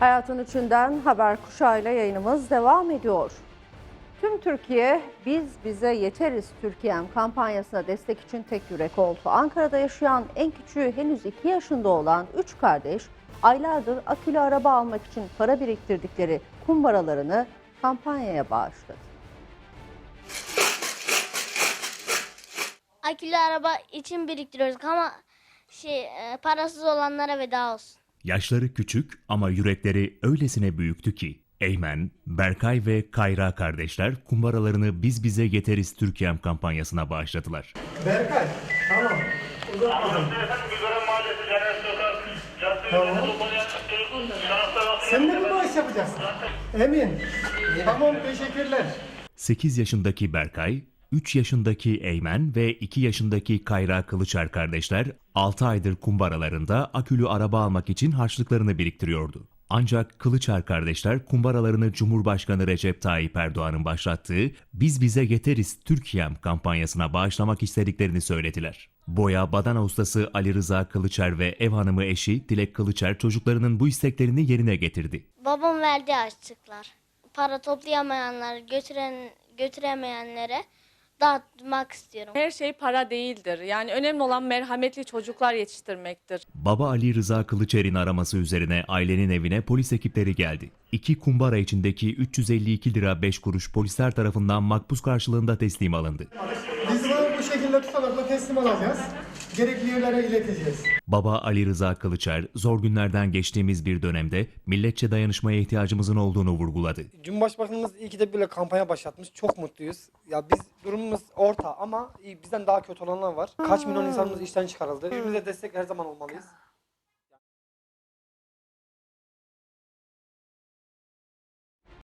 Hayatın içinden haber kuşağıyla yayınımız devam ediyor. Tüm Türkiye Biz Bize Yeteriz Türkiye'm kampanyasına destek için tek yürek oldu. Ankara'da yaşayan en küçüğü henüz 2 yaşında olan 3 kardeş aylardır akülü araba almak için para biriktirdikleri kumbaralarını kampanyaya bağışladı. akülü araba için biriktiriyoruz ama şey e, parasız olanlara veda olsun. Yaşları küçük ama yürekleri öylesine büyüktü ki Eymen, Berkay ve Kayra kardeşler kumbaralarını Biz Bize Yeteriz Türkiye'm kampanyasına bağışladılar. Berkay, tamam. Uzatmadım. Güzere Mahallesi, Caner Sokak, Cadde Tamam. Sen de mi bağış yapacaksın? Emin. Tamam, teşekkürler. 8 yaşındaki Berkay, 3 yaşındaki Eymen ve 2 yaşındaki Kayra Kılıçer kardeşler 6 aydır kumbaralarında akülü araba almak için harçlıklarını biriktiriyordu. Ancak Kılıçer kardeşler kumbaralarını Cumhurbaşkanı Recep Tayyip Erdoğan'ın başlattığı Biz Bize Yeteriz Türkiye'm kampanyasına bağışlamak istediklerini söylediler. Boya badana ustası Ali Rıza Kılıçer ve ev hanımı eşi Dilek Kılıçer çocuklarının bu isteklerini yerine getirdi. Babam verdi açlıklar. Para toplayamayanlar, götüren götüremeyenlere dağıtmak istiyorum. Her şey para değildir. Yani önemli olan merhametli çocuklar yetiştirmektir. Baba Ali Rıza Kılıçer'in araması üzerine ailenin evine polis ekipleri geldi. İki kumbara içindeki 352 lira 5 kuruş polisler tarafından makbuz karşılığında teslim alındı. Biz bunu bu şekilde tutarakla teslim alacağız. Gerekli yerlere ileteceğiz. Baba Ali Rıza Kılıçer, zor günlerden geçtiğimiz bir dönemde milletçe dayanışmaya ihtiyacımızın olduğunu vurguladı. Cumhurbaşkanımız iyi ki de böyle kampanya başlatmış. Çok mutluyuz. Ya biz durumumuz orta ama bizden daha kötü olanlar var. Kaç milyon insanımız işten çıkarıldı. Birbirimize destek her zaman olmalıyız.